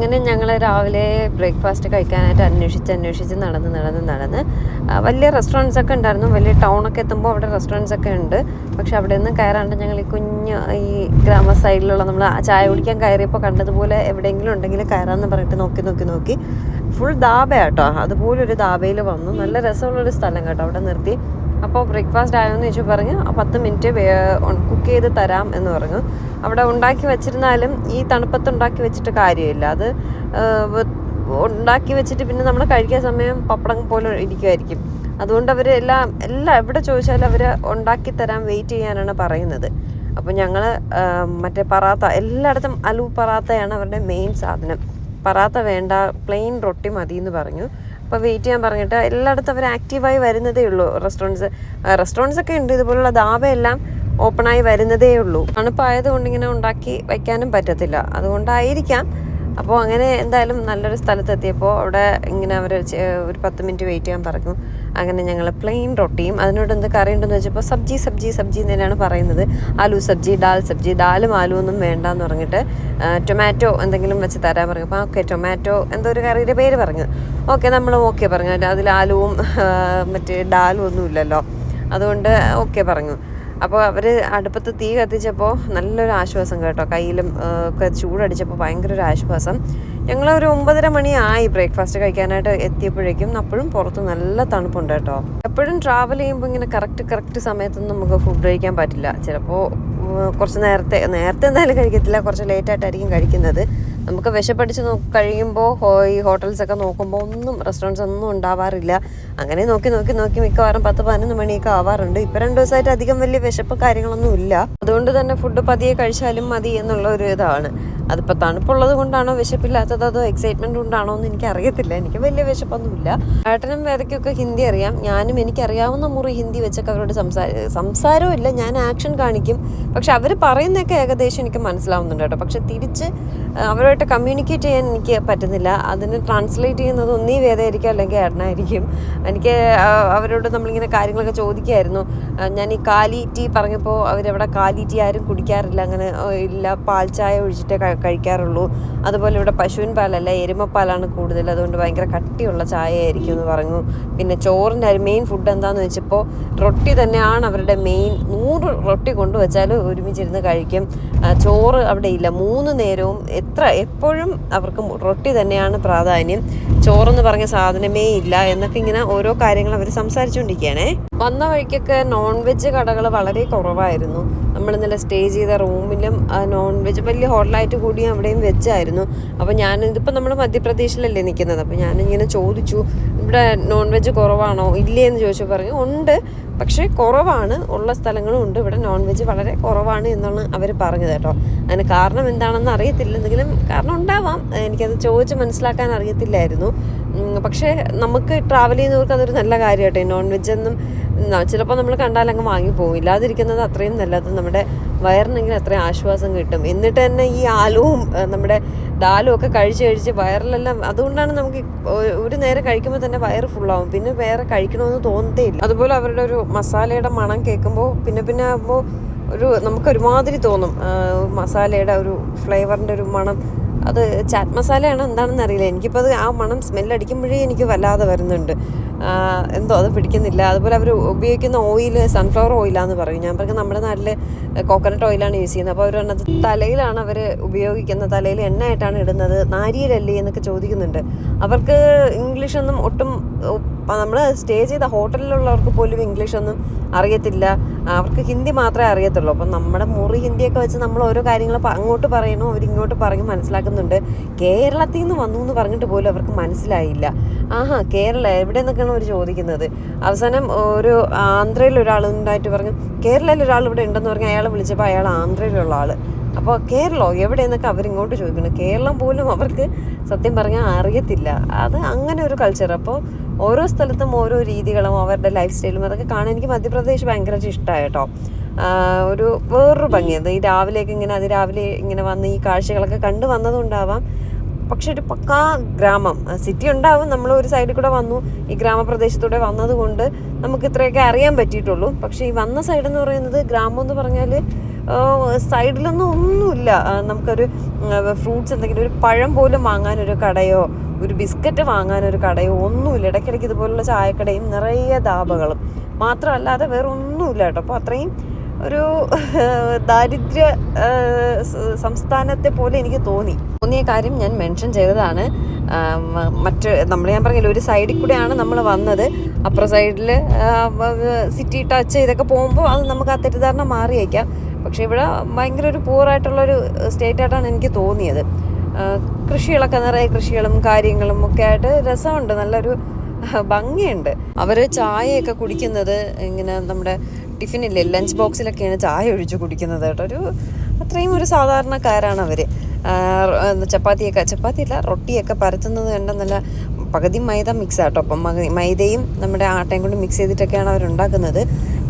അങ്ങനെ ഞങ്ങൾ രാവിലെ ബ്രേക്ക്ഫാസ്റ്റ് കഴിക്കാനായിട്ട് അന്വേഷിച്ച് അന്വേഷിച്ച് നടന്ന് നടന്ന് നടന്ന് വലിയ റെസ്റ്റോറന്റ്സ് ഒക്കെ ഉണ്ടായിരുന്നു. വലിയ ടൗണൊക്കെ എത്തുമ്പോൾ അവിടെ റെസ്റ്റോറന്റ്സ് ഒക്കെ ഉണ്ട്. പക്ഷെ അവിടെ നിന്ന് കയറാണ്ട് ഞങ്ങൾ ഈ കുഞ്ഞ് ഈ ഗ്രാമ സൈഡിലുള്ള നമ്മൾ ചായ കുടിക്കാൻ കയറിയപ്പോൾ കണ്ടതുപോലെ എവിടെയെങ്കിലും ഉണ്ടെങ്കിൽ കയറാമെന്ന് പറഞ്ഞിട്ട് നോക്കി നോക്കി നോക്കി. ഫുൾ ദാബ കേട്ടോ അതുപോലൊരു ദാബയിൽ വന്നു. നല്ല രസമുള്ളൊരു സ്ഥലം കേട്ടോ. അവിടെ നിർത്തി. അപ്പോൾ ബ്രേക്ക്ഫാസ്റ്റ് ആയോന്ന് ചോദിച്ചു പറഞ്ഞു. "ആ, പത്ത് മിനിറ്റ് കുക്ക് ചെയ്ത് തരാം എന്ന് പറഞ്ഞു. അവിടെ ഉണ്ടാക്കി വെച്ചിരുന്നാലും ഈ തണുപ്പത്ത് ഉണ്ടാക്കി വെച്ചിട്ട് കാര്യമില്ല. അത് ഉണ്ടാക്കി വെച്ചിട്ട് പിന്നെ നമ്മൾ കഴിക്കാൻ സമയം പപ്പടം പോലെ ഇരിക്കുമായിരിക്കും അതുകൊണ്ട് അവർ എല്ലാം എല്ലാം എവിടെ ചോദിച്ചാലും അവർ ഉണ്ടാക്കി തരാൻ വെയിറ്റ് ചെയ്യാനാണ് പറയുന്നത്. അപ്പോൾ ഞങ്ങൾ മറ്റേ പറാത്ത എല്ലായിടത്തും അലു പറാത്തയാണ് അവരുടെ മെയിൻ സാധനം. പറാത്ത വേണ്ട പ്ലെയിൻ റൊട്ടി മതി എന്ന് പറഞ്ഞു. അപ്പോൾ വെയിറ്റ് ചെയ്യാൻ പറഞ്ഞിട്ട് എല്ലായിടത്തും അവർ ആക്റ്റീവായി വരുന്നതേ ഉള്ളൂ. റെസ്റ്റോറന്റ്സ് റെസ്റ്റോറന്റ്സ് ഒക്കെ ഉണ്ട്. ഇതുപോലുള്ള ധാബയെല്ലാം ഓപ്പണായി വരുന്നതേ ഉള്ളൂ. തണുപ്പായതുകൊണ്ട് ഇങ്ങനെ ഉണ്ടാക്കി വയ്ക്കാനും പറ്റത്തില്ല. അതുകൊണ്ടായിരിക്കാം അപ്പോൾ അങ്ങനെ എന്തായാലും നല്ലൊരു സ്ഥലത്തെത്തിയപ്പോൾ അവിടെ ഇങ്ങനെ അവർ ഒരു പത്ത് മിനിറ്റ് വെയിറ്റ് ചെയ്യാൻ പറഞ്ഞു. അങ്ങനെ ഞങ്ങൾ പ്ലെയിൻ റൊട്ടിയും അതിനോട് എന്ത് കറി ഉണ്ടെന്ന് വെച്ചപ്പോൾ സബ്ജി സബ്ജി സബ്ജി തന്നെയാണ് പറയുന്നത്. ആലു സബ്ജി ഡാൽ സബ്ജി ഡാലും ആലു ഒന്നും വേണ്ടെന്ന് പറഞ്ഞിട്ട് ടൊമാറ്റോ എന്തെങ്കിലും വെച്ച് തരാൻ പറഞ്ഞു. അപ്പോൾ ഓക്കെ ടൊമാറ്റോ എന്തോ ഒരു കറിയുടെ പേര് പറഞ്ഞു. ഓക്കെ നമ്മൾ ഓക്കെ പറഞ്ഞു. അതിൽ ആലുവും മറ്റേ ഡാലും ഒന്നുമില്ലല്ലോ. അതുകൊണ്ട് ഓക്കെ പറഞ്ഞു. അപ്പോൾ അവർ അടുപ്പത്ത് തീ കത്തിച്ചപ്പോൾ നല്ലൊരു ആശ്വാസം കേട്ടോ. കയ്യിലും ഒക്കെ ചൂടടിച്ചപ്പോൾ ഭയങ്കര ഒരു ആശ്വാസം. ഞങ്ങൾ ഒരു ഒമ്പതര മണിയായി ബ്രേക്ക്ഫാസ്റ്റ് കഴിക്കാനായിട്ട് എത്തിയപ്പോഴേക്കും അപ്പോഴും പുറത്ത് നല്ല തണുപ്പുണ്ട് കേട്ടോ. എപ്പോഴും ട്രാവൽ ചെയ്യുമ്പോൾ ഇങ്ങനെ കറക്റ്റ് കറക്റ്റ് സമയത്തൊന്നും നമുക്ക് ഫുഡ് കഴിക്കാൻ പറ്റില്ല. ചിലപ്പോൾ കുറച്ച് നേരത്തെ നേരത്തെ എന്തായാലും കഴിക്കത്തില്ല. കുറച്ച് ലേറ്റായിട്ടായിരിക്കും കഴിക്കുന്നത്. നമുക്ക് വിശപ്പടിച്ച് നോ കഴിയുമ്പോൾ ഈ ഹോട്ടൽസൊക്കെ നോക്കുമ്പോൾ ഒന്നും റെസ്റ്റോറന്റ്സ് ഒന്നും ഉണ്ടാവാറില്ല. അങ്ങനെ നോക്കി നോക്കി നോക്കി മിക്കവാറും പത്ത് പതിനൊന്ന് മണിയൊക്കെ ആവാറുണ്ട്. ഇപ്പം രണ്ട് ദിവസമായിട്ട് അധികം വലിയ വിശപ്പ് കാര്യങ്ങളൊന്നും ഇല്ല. അതുകൊണ്ട് തന്നെ ഫുഡ് പതിയെ കഴിച്ചാലും മതി എന്നുള്ള ഒരു ഇതാണ്. അതിപ്പോൾ തണുപ്പുള്ളത് കൊണ്ടാണോ വിശപ്പില്ലാത്തത്? അതോ എക്സൈറ്റ്മെന്റ് കൊണ്ടാണോ എന്ന് എനിക്ക് അറിയത്തില്ല എനിക്ക് വലിയ വിശപ്പൊന്നുമില്ല. ഏട്ടനും വേദയ്ക്കൊക്കെ ഹിന്ദി അറിയാം. ഞാനും എനിക്കറിയാവുന്ന മുറി ഹിന്ദി വെച്ചൊക്കെ അവരോട് സംസാര ഇല്ല ഞാൻ ആക്ഷൻ കാണിക്കും. പക്ഷെ അവർ പറയുന്നതൊക്കെ ഏകദേശം എനിക്ക് മനസ്സിലാവുന്നുണ്ട് കേട്ടോ. പക്ഷെ തിരിച്ച് ആ, അവരുമായിട്ട് കമ്മ്യൂണിക്കേറ്റ് ചെയ്യാൻ എനിക്ക് പറ്റുന്നില്ല. അതിന് ട്രാൻസ്ലേറ്റ് ചെയ്യുന്നത് ഒന്നീ വേദമായിരിക്കും അല്ലെങ്കിൽ എണ്ണായിരിക്കും എനിക്ക് അവരോട് നമ്മളിങ്ങനെ കാര്യങ്ങളൊക്കെ ചോദിക്കുമായിരുന്നു ഞാൻ ഈ കാലി ടീ പറഞ്ഞപ്പോൾ അവരവിടെ കാലി ടീ ആരും കുടിക്കാറില്ല. അങ്ങനെ ഇല്ല പാൽ ചായ ഒഴിച്ചിട്ടേ കഴിക്കാറുള്ളൂ. അതുപോലെ ഇവിടെ പശുവിൻ പാലല്ല എരുമപ്പാലാണ് കൂടുതൽ. അതുകൊണ്ട് ഭയങ്കര കട്ടിയുള്ള ചായ ആയിരിക്കും എന്ന് പറഞ്ഞു. പിന്നെ ചോറിന്റെ ഒരു മെയിൻ ഫുഡ് എന്താണെന്ന് വെച്ചപ്പോൾ റൊട്ടി തന്നെയാണ് അവരുടെ മെയിൻ നൂറ് റൊട്ടി കൊണ്ടുവച്ചാൽ ഒരുമിച്ചിരുന്ന് കഴിക്കും. ചോറ് അവിടെ ഇല്ല. മൂന്ന് നേരവും എത്ര എപ്പോഴും അവർക്ക് റൊട്ടി തന്നെയാണ് പ്രാധാന്യം. ചോറെന്ന് പറഞ്ഞ സാധനമേ ഇല്ല എന്നൊക്കെ ഇങ്ങനെ ഓരോ കാര്യങ്ങൾ അവർ സംസാരിച്ചുകൊണ്ടിരിക്കുകയാണേ വന്ന വഴിക്കൊക്കെ നോൺ വെജ് കടകൾ വളരെ കുറവായിരുന്നു. നമ്മൾ ഇന്നലെ സ്റ്റേ ചെയ്ത റൂമിലും നോൺ വെജ് വലിയ ഹോട്ടലായിട്ട് കൂടി അവിടെയും വെച്ചായിരുന്നു. അപ്പോൾ ഞാൻ ഇതിപ്പോൾ നമ്മൾ മധ്യപ്രദേശിലല്ലേ നിൽക്കുന്നത് അപ്പോൾ ഞാനിങ്ങനെ ചോദിച്ചു ഇവിടെ നോൺ വെജ് കുറവാണോ? ഇല്ലേ? എന്ന് ചോദിച്ചു. പറഞ്ഞു ഉണ്ട്. പക്ഷേ കുറവാണ്. ഉള്ള സ്ഥലങ്ങളും ഉണ്ട്. ഇവിടെ നോൺ വെജ് വളരെ കുറവാണ് എന്നാണ് അവർ പറഞ്ഞത് കേട്ടോ. അതിന് കാരണം എന്താണെന്ന് അറിയത്തില്ല എന്തെങ്കിലും കാരണം ഉണ്ടാവാം. എനിക്കത് ചോദിച്ച് മനസ്സിലാക്കാൻ അറിയത്തില്ലായിരുന്നു. പക്ഷേ നമുക്ക് ട്രാവൽ ചെയ്യുന്നവർക്ക് അതൊരു നല്ല കാര്യമാട്ടെ. നോൺ വെജ് ഒന്നും ചിലപ്പോൾ നമ്മൾ കണ്ടാൽ അങ്ങ് വാങ്ങിപ്പോകും ഇല്ലാതിരിക്കുന്നത് അത്രയും നല്ലത് നമ്മുടെ വയറിനെങ്കിലും അത്രയും ആശ്വാസം കിട്ടും. എന്നിട്ട് തന്നെ ഈ ആലുവും നമ്മുടെ ദാലും ഒക്കെ കഴിച്ച് കഴിച്ച് വയറിലെല്ലാം അതുകൊണ്ടാണ് നമുക്ക് ഒരു നേരം കഴിക്കുമ്പോൾ തന്നെ വയറ് ഫുള്ളാവും പിന്നെ വേറെ കഴിക്കണമെന്ന് തോന്നത്തേ ഇല്ല. അതുപോലെ അവരുടെ ഒരു മസാലയുടെ മണം കേൾക്കുമ്പോൾ പിന്നെ പിന്നെ ആകുമ്പോൾ ഒരു നമുക്ക് ഒരുമാതിരി തോന്നും. മസാലയുടെ ഒരു ഫ്ലേവറിന്റെ ഒരു മണം. അത് ചാറ്റ് മസാലയാണ് എന്താണെന്ന് അറിയില്ല. എനിക്കിപ്പോൾ അത് ആ മണം സ്മെല്ലടിക്കുമ്പോഴേ എനിക്ക് വല്ലാതെ വരുന്നുണ്ട്. എന്തോ അത് പിടിക്കുന്നില്ല. അതുപോലെ അവർ ഉപയോഗിക്കുന്ന ഓയിൽ സൺഫ്ലവർ ഓയിലാന്ന് പറയും. ഞാൻ പറയും നമ്മുടെ നാട്ടിൽ കോക്കനട്ട് ഓയിലാണ് യൂസ് ചെയ്യുന്നത്. അപ്പോൾ അവർ പറഞ്ഞത് തലയിലാണ് അവർ ഉപയോഗിക്കുന്നത് തലയിൽ എണ്ണയായിട്ടാണ് ഇടുന്നത് നാരിയിലല്ലേ എന്നൊക്കെ ചോദിക്കുന്നുണ്ട്. അവർക്ക് ഇംഗ്ലീഷൊന്നും ഒട്ടും നമ്മൾ സ്റ്റേ ചെയ്ത ഹോട്ടലിലുള്ളവർക്ക് പോലും ഇംഗ്ലീഷൊന്നും അറിയത്തില്ല. അവർക്ക് ഹിന്ദി മാത്രമേ അറിയത്തുള്ളൂ. അപ്പം നമ്മുടെ മുറി ഹിന്ദിയൊക്കെ വെച്ച് നമ്മൾ ഓരോ കാര്യങ്ങൾ അങ്ങോട്ട് പറയണോ അവരിങ്ങോട്ട് പറയും മനസ്സിലാക്കുന്നുണ്ട്. കേരളത്തിൽ നിന്ന് വന്നു എന്ന് പറഞ്ഞിട്ട് പോലും അവർക്ക് മനസ്സിലായില്ല. ആഹാ കേരള എവിടെ നിന്നൊക്കെയാണ് അവർ ചോദിക്കുന്നത്. അവസാനം ഒരു ആന്ധ്രയിൽ ഒരാൾ ഉണ്ടായിട്ട് പറഞ്ഞു കേരളയിൽ ഒരാൾ ഇവിടെ ഉണ്ടെന്ന് പറഞ്ഞു അയാളെ വിളിച്ചപ്പോൾ അയാൾ ആന്ധ്രയിലുള്ള ആൾ അപ്പോൾ കേരളോ? എവിടെയെന്നൊക്കെ അവരിങ്ങോട്ട് ചോദിക്കുന്നു. കേരളം പോലും അവർക്ക് സത്യം പറഞ്ഞാൽ അറിയത്തില്ല. അത് അങ്ങനെ ഒരു കൾച്ചർ അപ്പോൾ ഓരോ സ്ഥലത്തും ഓരോ രീതികളും അവരുടെ ലൈഫ് സ്റ്റൈലും അതൊക്കെ കാണാൻ എനിക്ക് മധ്യപ്രദേശ് ഭയങ്കരമായിട്ട് ഇഷ്ടമായി കേട്ടോ. ഒരു വേറൊരു ഭംഗിയത് ഈ രാവിലെയൊക്കെ ഇങ്ങനെ അതിരാവിലെ ഇങ്ങനെ വന്ന് ഈ കാഴ്ചകളൊക്കെ കണ്ടു വന്നതുകൊണ്ടാവാം പക്ഷെ ഒരു പക്കാ ഗ്രാമം. സിറ്റി ഉണ്ടാവും. നമ്മൾ ഒരു സൈഡിൽ കൂടെ വന്നു. ഈ ഗ്രാമപ്രദേശത്തൂടെ വന്നതുകൊണ്ട് നമുക്ക് ഇത്രയൊക്കെ അറിയാൻ പറ്റിയിട്ടുള്ളൂ. പക്ഷേ ഈ വന്ന സൈഡ് എന്ന് പറയുന്നത് ഗ്രാമം എന്ന് പറഞ്ഞാൽ സൈഡിലൊന്നും ഒന്നുമില്ല. നമുക്കൊരു ഫ്രൂട്ട്സ് എന്തെങ്കിലും ഒരു പഴം പോലും വാങ്ങാനൊരു കടയോ ഒരു ബിസ്ക്കറ്റ് വാങ്ങാനൊരു കടയോ ഒന്നുമില്ല. ഇടയ്ക്കിടയ്ക്ക് ഇതുപോലുള്ള ചായക്കടയും നിറയെ ധാബകളും. മാത്രമല്ലാതെ വേറെ ഒന്നുമില്ല കേട്ടോ. അപ്പോൾ അത്രയും ഒരു ദാരിദ്ര്യ സംസ്ഥാനത്തെ പോലെ എനിക്ക് തോന്നി. തോന്നിയ കാര്യം ഞാൻ മെൻഷൻ ചെയ്തതാണ്. മറ്റ് നമ്മൾ ഞാൻ പറഞ്ഞില്ല ഒരു സൈഡിൽ കൂടെയാണ് നമ്മൾ വന്നത്. അപ്പുറ സൈഡിൽ സിറ്റി ടച്ച് ചെയ്തൊക്കെ പോകുമ്പോൾ അത് നമുക്ക് ആ തെറ്റിദ്ധാരണ മാറിയേക്കാം പക്ഷേ ഇവിടെ ഭയങ്കര ഒരു പൂറായിട്ടുള്ളൊരു സ്റ്റേറ്റ് ആയിട്ടാണ് എനിക്ക് തോന്നിയത്. കൃഷികളൊക്കെ നിറയെ കൃഷികളും കാര്യങ്ങളും ഒക്കെ ആയിട്ട് രസമുണ്ട്. നല്ലൊരു ഭംഗിയുണ്ട്. അവർ ചായയൊക്കെ കുടിക്കുന്നത് ഇങ്ങനെ നമ്മുടെ ടിഫിനില്ലേ? ലഞ്ച് ബോക്സിലൊക്കെയാണ് ചായ ഒഴിച്ച് കുടിക്കുന്നത് കേട്ടോ. ഒരു അത്രയും ഒരു സാധാരണക്കാരാണ് അവർ ചപ്പാത്തിയൊക്കെ ചപ്പാത്തിയല്ല റൊട്ടിയൊക്കെ പരത്തുന്നത് കണ്ട നല്ല പകുതി മൈദ മിക്സ് ആട്ടോ അപ്പം മൈദയും നമ്മുടെ ആട്ടയും കൊണ്ട് മിക്സ് ചെയ്തിട്ടൊക്കെയാണ് അവരുണ്ടാക്കുന്നത്.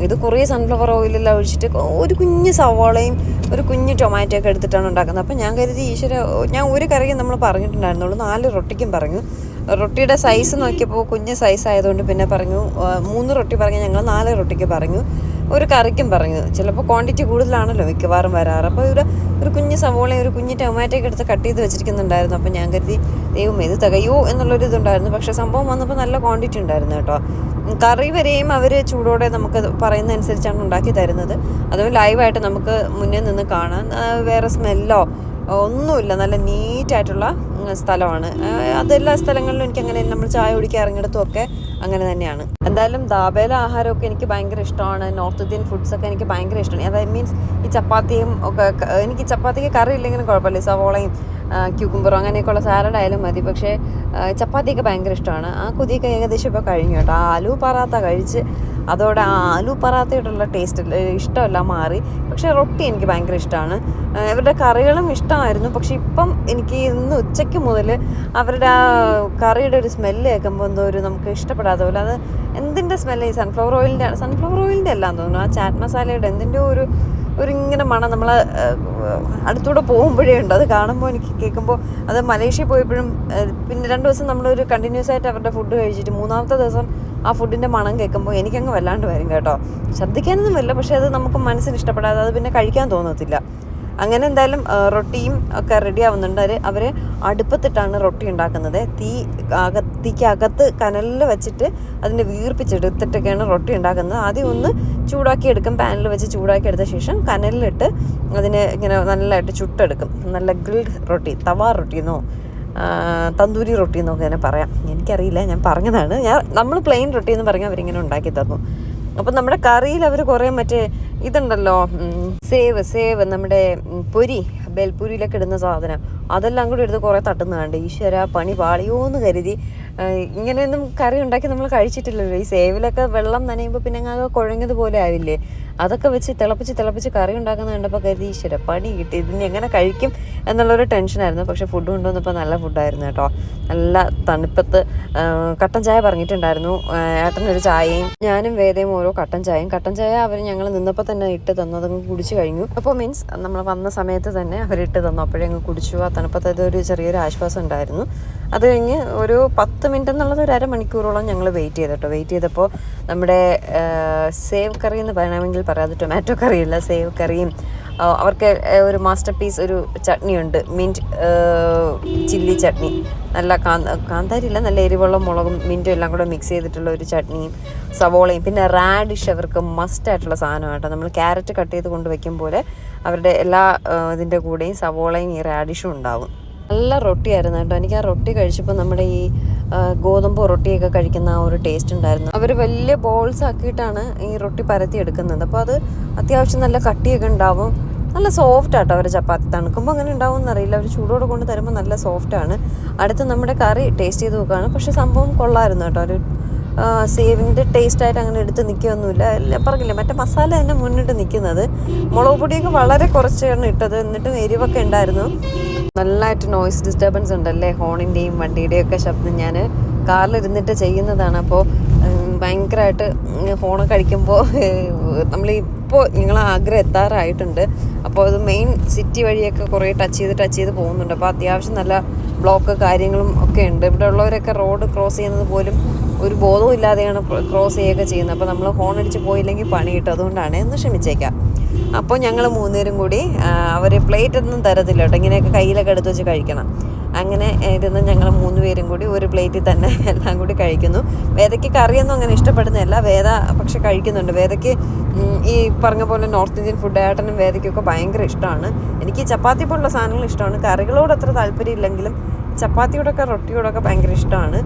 ഇത് കുറേ സൺഫ്ലവർ ഓയിലെല്ലാം ഒഴിച്ചിട്ട് ഒരു കുഞ്ഞ് സവാളയും ഒരു കുഞ്ഞ് ടൊമാറ്റോ ഒക്കെ എടുത്തിട്ടാണ് ഉണ്ടാക്കുന്നത്. അപ്പം ഞാൻ കരുതി ഈശ്വര ഞാൻ ഒരു കറിയും നമ്മൾ പറഞ്ഞിട്ടുണ്ടായിരുന്നുള്ളൂ. നാല് റൊട്ടിക്കും പറഞ്ഞു. റൊട്ടിയുടെ സൈസ് നോക്കിയപ്പോൾ കുഞ്ഞ് സൈസ് ആയതുകൊണ്ട് പിന്നെ പറഞ്ഞു മൂന്ന് റൊട്ടി പറഞ്ഞു ഞങ്ങൾ നാല് റൊട്ടിക്ക് പറഞ്ഞു. ഒരു കറിക്കും പറഞ്ഞു ചിലപ്പോൾ ക്വാണ്ടിറ്റി കൂടുതലാണല്ലോ മിക്കവാറും വരാറ്. അപ്പോൾ ഇവിടെ ഒരു കുഞ്ഞ് സവോളയും ഒരു കുഞ്ഞ് ടൊമാറ്റോയൊക്കെ എടുത്ത് കട്ട് ചെയ്ത് വെച്ചിരിക്കുന്നുണ്ടായിരുന്നു. അപ്പോൾ ഞാൻ കരുതി ദൈവം ഇത് തികയോ? എന്നുള്ളൊരു ഇതുണ്ടായിരുന്നു. പക്ഷേ സംഭവം വന്നപ്പോൾ നല്ല ക്വാണ്ടിറ്റി ഉണ്ടായിരുന്നു കേട്ടോ. കറി വരെയും അവർ ചൂടോടെ നമുക്ക് പറയുന്ന അനുസരിച്ചാണ് ഉണ്ടാക്കി തരുന്നത്. അതും ലൈവായിട്ട് നമുക്ക് മുന്നേ നിന്ന് കാണാൻ വേറെ സ്മെല്ലോ ഒന്നുമില്ല. നല്ല നീറ്റായിട്ടുള്ള സ്ഥലമാണ്. അതെല്ലാ സ്ഥലങ്ങളിലും എനിക്ക് അങ്ങനെ നമ്മൾ ചായ കുടിക്കാൻ ഇറങ്ങിയിടത്തും ഒക്കെ അങ്ങനെ തന്നെയാണ്. എന്തായാലും ദാബേല ആഹാരമൊക്കെ എനിക്ക് ഭയങ്കര ഇഷ്ടമാണ്. നോർത്ത് ഇന്ത്യൻ ഫുഡ്സ് ഒക്കെ എനിക്ക് ഭയങ്കര ഇഷ്ടമാണ്. അതായത് മീൻസ് ഈ ചപ്പാത്തിയും ഒക്കെ എനിക്ക് ചപ്പാത്തിക്ക് കറി ഇല്ലെങ്കിലും കുഴപ്പമില്ല. സവോളയും ക്യൂക്കുംബറും അങ്ങനെയൊക്കെയുള്ള സാലഡ് ആയാലും മതി. പക്ഷേ ചപ്പാത്തിയൊക്കെ ഭയങ്കര ഇഷ്ടമാണ്. ആ കൊതിയൊക്കെ ഏകദേശം ഇപ്പോൾ കഴിഞ്ഞു കേട്ടോ. ആലു പറാത്ത കഴിച്ച് അതോടെ ആ ആലു പറാത്തയോടുള്ള ടേസ്റ്റ് ഇഷ്ടമല്ല മാറി. പക്ഷേ റൊട്ടി എനിക്ക് ഭയങ്കര ഇഷ്ടമാണ് ഇവരുടെ കറികളും ഇഷ്ടമായിരുന്നു. പക്ഷെ ഇപ്പം എനിക്ക് ഇന്ന് ഉച്ചയ്ക്ക് മുതൽ അവരുടെ ആ കറിയുടെ ഒരു സ്മെല്ല് കേൾക്കുമ്പോൾ എന്തോ ഒരു നമുക്ക് ഇഷ്ടപ്പെടാത്ത പോലെ അത് എന്തിന്റെ സ്മെല്ല് ഈ സൺഫ്ലവർ ഓയിലിന്റെ സൺഫ്ലവർ ഓയിലിന്റെ അല്ലാന്ന് തോന്നുന്നു. ആ ചാറ്റ് മസാലയുടെ എന്തിന്റെ ഒരു ഒരു ഇങ്ങനെ മണം നമ്മൾ അടുത്തൂടെ പോകുമ്പോഴേ ഉണ്ട്. അത് കാണുമ്പോൾ എനിക്ക് കേൾക്കുമ്പോൾ അത് മലേഷ്യ പോയപ്പോഴും പിന്നെ രണ്ട് ദിവസം നമ്മളൊരു കണ്ടിന്യൂസ് ആയിട്ട് അവരുടെ ഫുഡ് കഴിച്ചിട്ട് മൂന്നാമത്തെ ദിവസം ആ ഫുഡിന്റെ മണം കേൾക്കുമ്പോൾ എനിക്കങ്ങ് വല്ലാണ്ട് വരും കേട്ടോ. ശ്രദ്ധിക്കാനൊന്നും വരില്ല പക്ഷേ അത് നമുക്ക് മനസ്സിന് ഇഷ്ടപ്പെടാതെ അത് പിന്നെ കഴിക്കാൻ തോന്നത്തില്ല. അങ്ങനെ എന്തായാലും റൊട്ടിയും ഒക്കെ റെഡി ആവുന്നുണ്ട്. അവർ അവർ അടുപ്പത്തിട്ടാണ് റൊട്ടി ഉണ്ടാക്കുന്നത്. തീ തീക്കകത്ത് കനലിൽ വെച്ചിട്ട് അതിനെ വീർപ്പിച്ചെടുത്തിട്ടൊക്കെയാണ് റൊട്ടി ഉണ്ടാക്കുന്നത്. ആദ്യം ഒന്ന് ചൂടാക്കി എടുക്കും. പാനിൽ വെച്ച് ചൂടാക്കി എടുത്ത ശേഷം കനലിലിട്ട് അതിനെ ഇങ്ങനെ നല്ലതായിട്ട് ചുട്ടെടുക്കും. നല്ല ഗ്രിൽഡ് റൊട്ടി തവാ റൊട്ടി എന്നോ തന്തൂരി റൊട്ടി എന്നൊക്കെ തന്നെ പറയാം. എനിക്കറിയില്ല ഞാൻ പറഞ്ഞതാണ്. ഞാൻ നമ്മൾ പ്ലെയിൻ റൊട്ടി എന്ന് പറഞ്ഞാൽ അവരിങ്ങനെ ഉണ്ടാക്കി തന്നു. അപ്പം നമ്മുടെ കറിയിൽ അവർ കുറേ മറ്റേ ഇതുണ്ടല്ലോ സേവ് സേവ് നമ്മുടെ പൊരി ബേൽപൂരിയിലൊക്കെ ഇടുന്ന സാധനം. അതെല്ലാം കൂടി എടുത്ത് കുറേ തട്ടുന്നതുണ്ട്. ഈശ്വര പണി പാളിയോ എന്ന് കരുതി ഇങ്ങനെയൊന്നും കറി ഉണ്ടാക്കി നമ്മൾ കഴിച്ചിട്ടില്ലല്ലോ. ഈ സേവിലൊക്കെ വെള്ളം നനയുമ്പോൾ പിന്നെ അങ്ങ് കുഴഞ്ഞതുപോലെ ആവില്ലേ? അതൊക്കെ വെച്ച് തിളപ്പിച്ച് തിളപ്പിച്ച് കറി ഉണ്ടാക്കുന്ന കണ്ടപ്പോൾ കരുതി ഈശ്വര പണി കിട്ടി. ഇതിന് എങ്ങനെ കഴിക്കും എന്നുള്ളൊരു ടെൻഷനായിരുന്നു പക്ഷെ ഫുഡ് കൊണ്ടുവന്നപ്പോൾ നല്ല ഫുഡായിരുന്നു കേട്ടോ. നല്ല തണുപ്പത്ത് കട്ടൻ ചായ പറഞ്ഞിട്ടുണ്ടായിരുന്നു. ഏട്ടനൊരു ചായയും ഞാനും വേദയും ഓരോ കട്ടൻ ചായയും. കട്ടൻ ചായ അവർ ഞങ്ങൾ നിന്നപ്പോൾ തന്നെ ഇട്ട് തന്നു അതങ്ങ് കുടിച്ചു കഴിഞ്ഞു. അപ്പോൾ മീൻസ് നമ്മൾ വന്ന സമയത്ത് തന്നെ അവരിട്ട് തന്നു. അപ്പോഴേ അങ്ങ് കുടിച്ചു. ആ തണുപ്പത്ത് അതൊരു ചെറിയൊരു ആശ്വാസം ഉണ്ടായിരുന്നു. അത് കഴിഞ്ഞ് ഒരു പത്ത് മിനിറ്റ് എന്നുള്ളത് ഒരു അരമണിക്കൂറോളം ഞങ്ങൾ വെയിറ്റ് ചെയ്തു കേട്ടോ വെയിറ്റ് ചെയ്തപ്പോൾ നമ്മുടെ സേവ് കറി എന്ന് പറയണമെങ്കിൽ പറയാതെ ടൊമാറ്റോ കറിയല്ല സേവ് കറിയും. അവർക്ക് ഒരു മാസ്റ്റർ പീസ് ഒരു ചട്നി ഉണ്ട് മിന്റ് ചില്ലി ചട്നി. നല്ല കാന്ത കാന്താരില്ല നല്ല എരിവുള്ള മുളകും മിന്റും എല്ലാം കൂടെ മിക്സ് ചെയ്തിട്ടുള്ള ഒരു ചട്നിയും സവോളയും. പിന്നെ റാഡിഷ് അവർക്ക് മസ്റ്റ് ആയിട്ടുള്ള സാധനമാണ് കേട്ടോ. നമ്മൾ ക്യാരറ്റ് കട്ട് ചെയ്ത് കൊണ്ട് വയ്ക്കും പോലെ അവരുടെ എല്ലാ ഇതിന്റെ കൂടെയും സവോളയും ഈ റാഡിഷും ഉണ്ടാവും. നല്ല റൊട്ടിയായിരുന്നു കേട്ടോ. എനിക്ക് ആ റൊട്ടി കഴിച്ചപ്പോൾ നമ്മുടെ ഈ ഗോതമ്പ് റൊട്ടിയൊക്കെ കഴിക്കുന്ന ആ ഒരു ടേസ്റ്റ് ഉണ്ടായിരുന്നു. അവർ വലിയ ബോൾസ് ആക്കിയിട്ടാണ് ഈ റൊട്ടി പരത്തി എടുക്കുന്നത്. അപ്പോൾ അത് അത്യാവശ്യം നല്ല കട്ടിയൊക്കെ ഉണ്ടാവും. നല്ല സോഫ്റ്റ് ആട്ടോ അവർ ചപ്പാത്തി. തണുക്കുമ്പോൾ അങ്ങനെ ഉണ്ടാവും എന്നറിയില്ല അവർ ചൂടോടെ കൊണ്ട് തരുമ്പോൾ നല്ല സോഫ്റ്റാണ് അടുത്ത് നമ്മുടെ കറി ടേസ്റ്റ് ചെയ്ത് നോക്കുകയാണ്. പക്ഷേ സംഭവം കൊള്ളായിരുന്നു കേട്ടോ. ഒരു സേവിന്റെ ടേസ്റ്റായിട്ട് അങ്ങനെ എടുത്ത് നിൽക്കുകയൊന്നുമില്ല. പറഞ്ഞില്ലേ മറ്റേ മസാല തന്നെ മുന്നിട്ട് നിൽക്കുന്നത്. മുളക് പൊടിയൊക്കെ വളരെ കുറച്ചാണ് ഇട്ടത്. എന്നിട്ടും എരിവൊക്കെ ഉണ്ടായിരുന്നു. നല്ലതായിട്ട് നോയ്സ് ഡിസ്റ്റർബൻസ് ഉണ്ടല്ലേ? ഹോണിന്റെയും വണ്ടിയുടെയും ഒക്കെ ശബ്ദം ഞാൻ കാറിലിരുന്നിട്ട് ചെയ്യുന്നതാണ്. അപ്പോൾ ഭയങ്കരമായിട്ട് ഹോണൊക്കെ അടിക്കുമ്പോൾ നമ്മൾ ഇപ്പോൾ നിങ്ങൾ ആഗ്രഹം എത്താറായിട്ടുണ്ട്. അപ്പോൾ അത് മെയിൻ സിറ്റി വഴിയൊക്കെ കുറേ ടച്ച് ചെയ്ത് ടച്ച് ചെയ്ത് പോകുന്നുണ്ട്. അപ്പോൾ അത്യാവശ്യം നല്ല ബ്ലോക്ക് കാര്യങ്ങളും ഒക്കെ ഉണ്ട്. ഇവിടെ ഉള്ളവരൊക്കെ റോഡ് ക്രോസ് ചെയ്യുന്നത് പോലും ഒരു ബോധവും ഇല്ലാതെയാണ് ക്രോസ് ചെയ്യുകയൊക്കെ ചെയ്യുന്നത്. അപ്പോൾ നമ്മൾ ഹോൺ അടിച്ച് പോയില്ലെങ്കിൽ പണി കിട്ടും. അതുകൊണ്ടാണ് ഒന്ന് ക്ഷമിച്ചേക്കാം. അപ്പോൾ ഞങ്ങൾ മൂന്നുപേരും കൂടി അവർ പ്ലേറ്റ് ഒന്നും തരത്തില്ല കേട്ടോ. ഇങ്ങനെയൊക്കെ കയ്യിലൊക്കെ എടുത്ത് വെച്ച് കഴിക്കണം. അങ്ങനെ ഇരുന്ന് ഞങ്ങൾ മൂന്ന് പേരും കൂടി ഒരു പ്ലേറ്റിൽ തന്നെ എല്ലാം കൂടി കഴിക്കുന്നു. വേദയ്ക്ക് കറിയൊന്നും അങ്ങനെ ഇഷ്ടപ്പെടുന്നില്ല വേദ പക്ഷെ കഴിക്കുന്നുണ്ട്. വേദയ്ക്ക് ഈ പറഞ്ഞ പോലെ നോർത്ത് ഇന്ത്യൻ ഫുഡ് ഏട്ടനും വേദയ്ക്കൊക്കെ ഭയങ്കര ഇഷ്ടമാണ്. എനിക്ക് ചപ്പാത്തി പോലുള്ള സാധനങ്ങൾ ഇഷ്ടമാണ്. കറികളോട് അത്ര താല്പര്യമില്ലെങ്കിലും ചപ്പാത്തിയോടൊക്കെ റൊട്ടിയോടൊക്കെ ഭയങ്കര ഇഷ്ടമാണ്.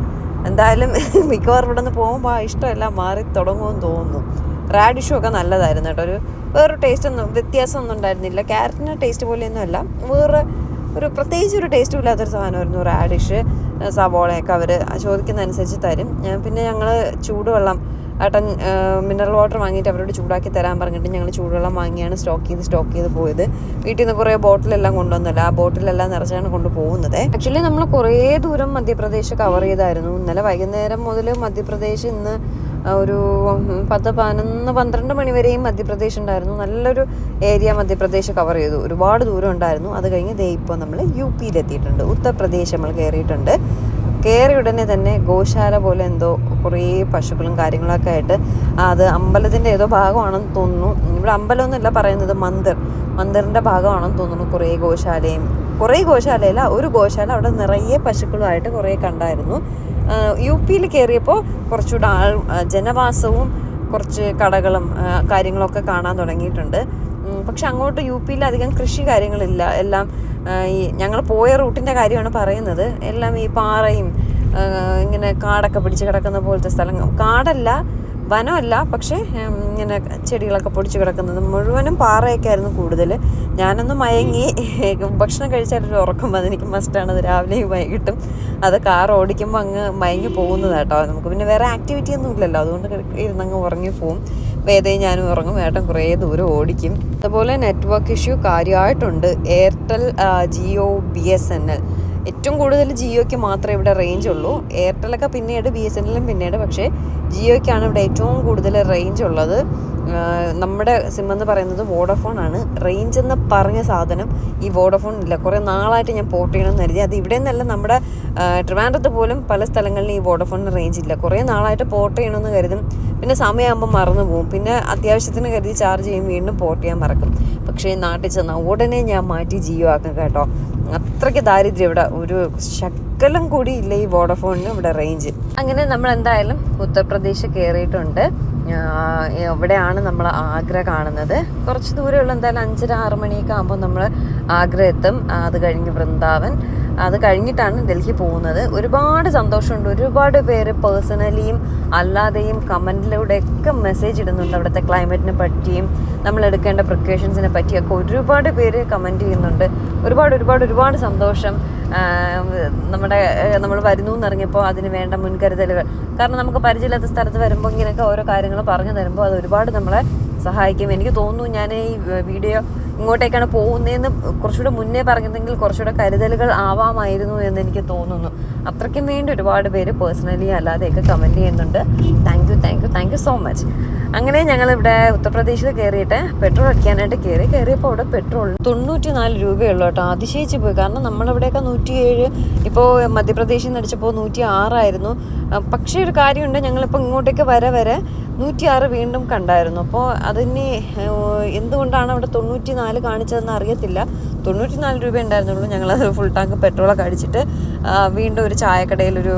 എന്തായാലും മിക്കവാറും ഇവിടെ നിന്ന് പോകുമ്പോൾ ആ ഇഷ്ടമെല്ലാം മാറി തുടങ്ങുമെന്ന് തോന്നുന്നു. റാഡിഷും ഒക്കെ നല്ലതായിരുന്നു കേട്ടോ. ഒരു വേറൊരു ടേസ്റ്റ് ഒന്നും വ്യത്യാസമൊന്നും ഉണ്ടായിരുന്നില്ല. ക്യാരറ്റിന് ടേസ്റ്റ് പോലെയൊന്നുമല്ല. വേറെ ഒരു പ്രത്യേകിച്ച് ഒരു ടേസ്റ്റും ഇല്ലാത്തൊരു സാധനമായിരുന്നു റാഡിഷ് സവോളയൊക്കെ അവർ ചോദിക്കുന്ന അനുസരിച്ച് തരും പിന്നെ ഞങ്ങൾ ചൂടുവെള്ളം ഏട്ടൻ മിനറൽ വാട്ടർ വാങ്ങിയിട്ട് അവരോട് ചൂടാക്കി തരാൻ പറഞ്ഞിട്ട് ഞങ്ങൾ ചൂടുവെള്ളം വാങ്ങിയാണ് സ്റ്റോക്ക് ചെയ്ത് സ്റ്റോക്ക് ചെയ്ത് പോയത്. വീട്ടിൽ നിന്ന് കുറേ ബോട്ടിലെല്ലാം കൊണ്ടുവന്നല്ല. ആ ബോട്ടിലെല്ലാം നിറച്ചാണ് കൊണ്ടുപോകുന്നത് ആക്ച്വലി നമ്മൾ കുറേ ദൂരം മധ്യപ്രദേശ് കവർ ചെയ്തായിരുന്നു. ഇന്നലെ വൈകുന്നേരം മുതൽ മധ്യപ്രദേശ് ഇന്ന് ഒരു പത്ത് പതിനൊന്ന് പന്ത്രണ്ട് മണിവരെയും മധ്യപ്രദേശ് ഉണ്ടായിരുന്നു. നല്ലൊരു ഏരിയ മധ്യപ്രദേശ് കവർ ചെയ്തു. ഒരുപാട് ദൂരം ഉണ്ടായിരുന്നു. അത് കഴിഞ്ഞ് ദേ ഇപ്പോൾ നമ്മൾ യു പിയിലെത്തിയിട്ടുണ്ട് ഉത്തർപ്രദേശ് നമ്മൾ കയറിയിട്ടുണ്ട്. കയറി ഉടനെ തന്നെ ഗോശാല പോലെ എന്തോ കുറേ പശുക്കളും കാര്യങ്ങളൊക്കെ ആയിട്ട് അത് അമ്പലത്തിന്റെ ഏതോ ഭാഗമാണെന്ന് തോന്നുന്നു. ഇവിടെ അമ്പലമൊന്നുമല്ല പറയുന്നത് മന്ദിർ. മന്ദിറിന്റെ ഭാഗമാണെന്ന് തോന്നുന്നു കുറേ ഗോശാലയും. കുറേ ഗോശാലയില്ല ഒരു ഗോശാല അവിടെ നിറയെ പശുക്കളുമായിട്ട് കുറേ കണ്ടായിരുന്നു. യു പിയിൽ കയറിയപ്പോൾ കുറച്ചുകൂടെ ആൾ ജനവാസവും കുറച്ച് കടകളും കാര്യങ്ങളൊക്കെ കാണാൻ തുടങ്ങിയിട്ടുണ്ട്. പക്ഷെ അങ്ങോട്ട് യു പിയിൽ അധികം കൃഷി കാര്യങ്ങളില്ല. എല്ലാം ഈ ഞങ്ങൾ പോയ റൂട്ടിന്റെ കാര്യമാണ് പറയുന്നത്. എല്ലാം ഈ പാറയും ഇങ്ങനെ കാടൊക്കെ പിടിച്ച് കിടക്കുന്ന പോലത്തെ സ്ഥലങ്ങൾ. കാടല്ല വനമല്ല പക്ഷേ ഇങ്ങനെ ചെടികളൊക്കെ പൊടിച്ച് കിടക്കുന്നത് മുഴുവനും പാറയൊക്കെ ആയിരുന്നു കൂടുതൽ. ഞാനൊന്ന് മയങ്ങി ഭക്ഷണം കഴിച്ചാലൊരു ഉറക്കം വന്നു എനിക്ക് മസ്റ്റാണ് അത് രാവിലെയും വൈകിട്ടും. അത് കാർ ഓടിക്കുമ്പോൾ അങ്ങ് മയങ്ങി പോകുന്നത് കേട്ടോ നമുക്ക് പിന്നെ വേറെ ആക്ടിവിറ്റി ഒന്നും ഇല്ലല്ലോ. അതുകൊണ്ട് ഇരുന്നങ്ങ് ഉറങ്ങി പോവും. വേദയും ഞാനും ഉറങ്ങും. ഏട്ടൻ കുറേ ദൂരം ഓടിക്കും. അതുപോലെ network issue കാര്യമായിട്ടുണ്ട് Airtel Jio B S N L ഏറ്റവും കൂടുതൽ ജിയോയ്ക്ക് മാത്രമേ ഇവിടെ റേഞ്ച് ഉള്ളൂ. എയർടെലൊക്കെ പിന്നീട് ബി എസ് എൻ പിന്നീട്. പക്ഷേ ജിയോയ്ക്കാണ് ഇവിടെ ഏറ്റവും കൂടുതൽ റേഞ്ച് ഉള്ളത്. നമ്മുടെ സിം എന്ന് പറയുന്നത് വോഡഫോൺ ആണ്. റേഞ്ച് എന്ന് പറഞ്ഞ സാധനം ഈ വോഡഫോൺ ഇല്ല. കുറേ നാളായിട്ട് ഞാൻ പോർട്ട് ചെയ്യണമെന്ന് കരുതി. അത് ഇവിടെ നിന്നല്ല നമ്മുടെ ട്രിവാൻഡ്രത്ത് പോലും പല സ്ഥലങ്ങളിലും ഈ വോഡഫോണിന് റേഞ്ച് ഇല്ല. കുറേ നാളായിട്ട് പോർട്ട് ചെയ്യണമെന്ന് കരുതും. പിന്നെ സമയമാകുമ്പോൾ മറന്നു പോകും. പിന്നെ അത്യാവശ്യത്തിന് കരുതി ചാർജ് ചെയ്യും വീണ്ടും പോർട്ട് ചെയ്യാൻ മറക്കും. പക്ഷേ നാട്ടിൽ ചെന്നാൽ ഉടനെ ഞാൻ മാറ്റി ജിയോ ആക്കും കേട്ടോ. അത്രയ്ക്ക് ദാരിദ്ര്യം ഇവിടെ. ഒരു ശക്കലം കൂടി ഇല്ല ഈ വോഡഫോണിന് ഇവിടെ റേഞ്ച് അങ്ങനെ നമ്മൾ എന്തായാലും ഉത്തർപ്രദേശ് കയറിയിട്ടുണ്ട്. ആഹ് ഇവിടെയാണ് നമ്മൾ ആഗ്ര കാണുന്നത്? കുറച്ച് ദൂരമുള്ള എന്തായാലും അഞ്ചര ആറ് മണിയൊക്കെ ആകുമ്പോൾ നമ്മൾ ആഗ്ര എത്തും അത് കഴിഞ്ഞ് വൃന്ദാവൻ. അത് കഴിഞ്ഞിട്ടാണ് ഡൽഹി പോകുന്നത്. ഒരുപാട് സന്തോഷമുണ്ട്. ഒരുപാട് പേര് പേഴ്സണലിയും അല്ലാതെയും കമന്റിലൂടെയൊക്കെ മെസ്സേജ് ഇടുന്നുണ്ട്. അവിടുത്തെ ക്ലൈമറ്റിനെ പറ്റിയും നമ്മൾ എടുക്കേണ്ട പ്രിക്കോഷൻസിനെ പറ്റിയൊക്കെ ഒരുപാട് പേര് കമന്റ് ചെയ്യുന്നുണ്ട്. ഒരുപാട് ഒരുപാട് ഒരുപാട് സന്തോഷം. നമ്മുടെ നമ്മൾ വരുന്നു എന്നറിഞ്ഞപ്പോൾ അതിന് വേണ്ട മുൻകരുതലുകൾ. കാരണം നമുക്ക് പരിചയമില്ലാത്ത സ്ഥലത്ത് വരുമ്പോൾ ഇങ്ങനെയൊക്കെ ഓരോ കാര്യങ്ങൾ പറഞ്ഞു തരുമ്പോൾ അത് ഒരുപാട് നമ്മളെ സഹായിക്കും. എനിക്ക് തോന്നുന്നു ഞാൻ ഈ വീഡിയോ ഇങ്ങോട്ടേക്കാണ് പോകുന്നതെന്ന് കുറച്ചുകൂടെ മുന്നേ പറഞ്ഞതെങ്കിൽ കുറച്ചുകൂടെ കരുതലുകൾ ആവാമായിരുന്നു എന്ന് എനിക്ക് തോന്നുന്നു. അത്രയ്ക്കും വേണ്ടി ഒരുപാട് പേര് പേഴ്സണലി അല്ലാതെയൊക്കെ കമന്റ് ചെയ്യുന്നുണ്ട്. Thank you thank you thank you so much. അങ്ങനെ ഞങ്ങൾ ഇവിടെ ഉത്തർപ്രദേശിൽ കയറിയിട്ട് പെട്രോൾ അടിക്കാനായിട്ട് കയറി. കയറിയപ്പോൾ അവിടെ പെട്രോൾ തൊണ്ണൂറ്റി നാല് രൂപയുള്ളൂ കേട്ടോ. അതിശയിച്ച് പോയി. കാരണം നമ്മളിവിടെയൊക്കെ നൂറ്റിയേഴ് ഇപ്പോൾ മധ്യപ്രദേശിൽ നിന്ന് അടിച്ചപ്പോൾ നൂറ്റി ആറായിരുന്നു പക്ഷേ ഒരു കാര്യമുണ്ട്. ഞങ്ങളിപ്പോൾ ഇങ്ങോട്ടേക്ക് വരെ വരെ നൂറ്റി ആറ് വീണ്ടും കണ്ടായിരുന്നു. അപ്പോൾ അതിന് എന്തുകൊണ്ടാണ് അവിടെ തൊണ്ണൂറ്റി നാല് കാണിച്ചതെന്ന് അറിയത്തില്ല. തൊണ്ണൂറ്റി നാല് രൂപ ഉണ്ടായിരുന്നുള്ളൂ ഞങ്ങളത് ഫുൾ ടാങ്ക് പെട്രോളൊക്കെ അടിച്ചിട്ട് വീണ്ടും ഒരു ചായക്കടയിലൊരു